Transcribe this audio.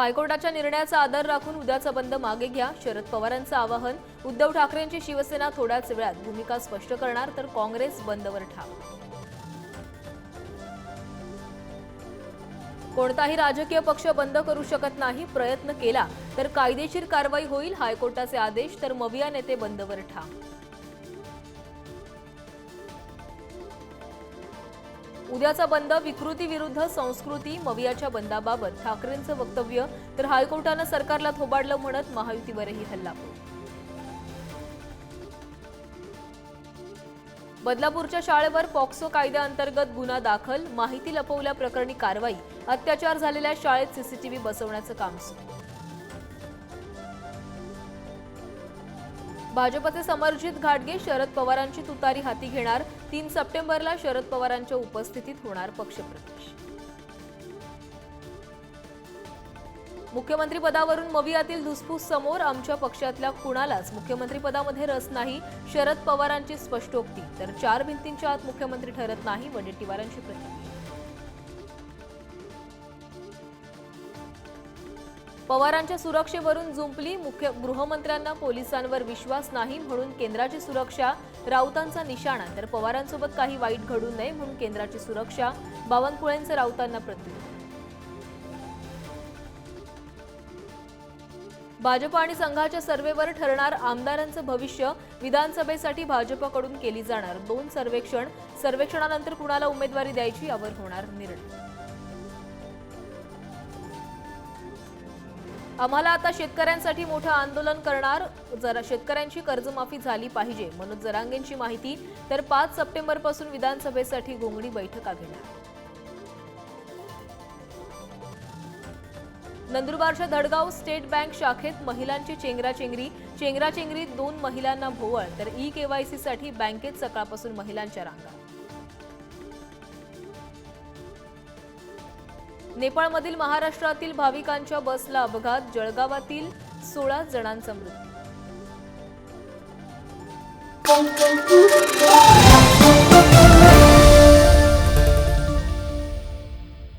हायकोर्टाच्या निर्णयाचा आदर राखून उद्याचा बंद मागे घ्या. शरद पवारांचं आवाहन उद्धव ठाकरेंची शिवसेना थोड्याच वेळात भूमिका स्पष्ट करणार तर काँग्रेस बंदवर ठाम. कोणताही राजकीय पक्ष बंद करू शकत नाही प्रयत्न केला तर कायदेशीर कारवाई होईल हायकोर्टाचे आदेश तर मविया नेते बंदवर ठाम. उद्याचा बंद विकृती विरुद्ध संस्कृती मवियाच्या बंदाबाबत ठाकरेंचं वक्तव्य तर हायकोर्टानं सरकारला थोबाडलं म्हणत महायुतीवरही हल्ला. बदलापूरच्या शाळेवर पॉक्सो कायद्याअंतर्गत गुन्हा दाखल माहिती लपवल्याप्रकरणी कारवाई अत्याचार झालेल्या शाळेत सीसीटीव्ही बसवण्याचं काम सुरू. भाजपचे समर्जित घाटगे शरद पवारांची तुतारी हाती घेणार. तीन सप्टेंबरला शरद पवारांच्या उपस्थितीत होणार पक्षप्रवेश. मुख्यमंत्री पदावरून मवियातील धुसफूस समोर आमच्या पक्षातल्या कुणालाच मुख्यमंत्री पदामध्ये रस नाही शरद पवारांची स्पष्टोक्ती. तर चार भिंतींच्या आत मुख्यमंत्री ठरत नाही वडेट्टीवारांची प्रतिक्रिया. पवारांच्या सुरक्षेवरून जुंपली. मुख्य गृहमंत्र्यांना पोलिसांवर विश्वास नाही म्हणून केंद्राची सुरक्षा राऊतांचा निशाणा. तर पवारांसोबत काही वाईट घडू नये म्हणून केंद्राची सुरक्षा बावनकुळेंचं राऊतांना प्रत्युत्तर. भाजप आणि संघाच्या सर्व्हेवर ठरणार आमदारांचं भविष्य. विधानसभेसाठी भाजपकडून केली जाणार दोन सर्वेक्षण. सर्वेक्षणानंतर कुणाला उमेदवारी द्यायची? यावर होणार निर्णय. आम्हाला आता शेतकऱ्यांसाठी मोठं आंदोलन करणार. जरा शेतकऱ्यांची कर्जमाफी झाली पाहिजे. मनोज जरांगेंची माहिती. तर पाच सप्टेंबरपासून विधानसभेसाठी घोंगडी बैठका घेणार. नंदुरबारच्या धडगाव स्टेट बँक शाखेत महिलांची चेंगराचेंगरी. चेंगराचेंगरीत दोन महिलांना भोवळ. तर ई केवायसीसाठी बँकेत सकाळपासून महिलांच्या रांगा. नेपाळमधील महाराष्ट्रातील भाविकांच्या बसला अपघात जळगावातील सोळा जणांचा मृत्यू.